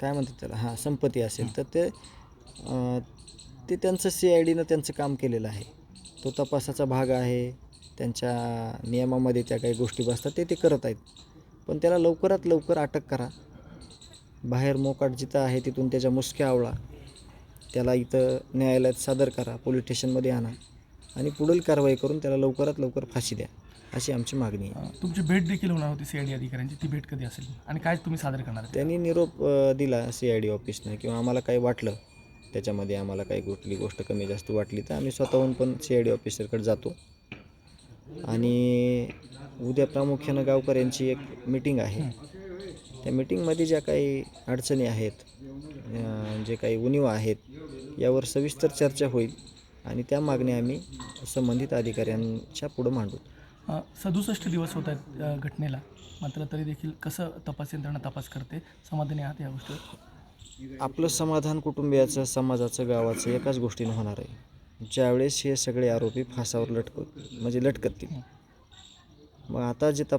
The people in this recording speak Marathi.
काय म्हणतात त्याला? हां संपत्ती असेल. तर ते ते त्यांचं सी आय डीनं त्यांचं काम केलेलं आहे. तो तपासाचा भाग आहे. त्यांच्या नियमामध्ये त्या काही गोष्टी बसतात. ते ते करत आहेत. पण त्याला लवकरात लवकर अटक करा. बाहेर मोकाट जिथं आहे तिथून त्याच्या मुसक्या आवळा. त्याला इथं न्यायालयात सादर करा. पोलीस स्टेशनमध्ये आणा. आणि पुढील कारवाई करून त्याला लवकरात लवकर फाशी द्या. अशी आमची मागणी आहे. तुमची भेट देखील होणार होती सीआयडी अधिकाऱ्यांची. ती भेट कधी असेल? आणि काय तुम्ही सादर करणार? त्यांनी निरोप अ, दिला सी आय डी ऑफिसनं किंवा आम्हाला काही वाटलं. त्याच्यामध्ये आम्हाला काही कुठली गोष्ट कमी जास्त वाटली तर आम्ही स्वतःहून पण सी आय डी ऑफिसरकडे जातो. आणि उद्या प्रामुख्यानं गावकऱ्यांची एक मीटिंग आहे. त्या मीटिंगमध्ये ज्या काही अडचणी आहेत अ, जे काही उणीव आहेत यावर सविस्तर चर्चा होईल आणि त्या मागण्या आम्ही संबंधित अधिकाऱ्यांच्या पुढं मांडू. सदुसष्ट दिवस होत आहेत घटनेला. मात्र तरी देखील कसं तपास यंत्रणा तपास करते समाधानी आहात या गोष्टीवर आपलं समाधान कुटुंबियाचं समाजाचं गावाचं एकाच गोष्टीनं होणार आहे. ज्यावेळेस हे सगळे आरोपी फासावर लटकत म्हणजे लटकतील. मग आता जे तप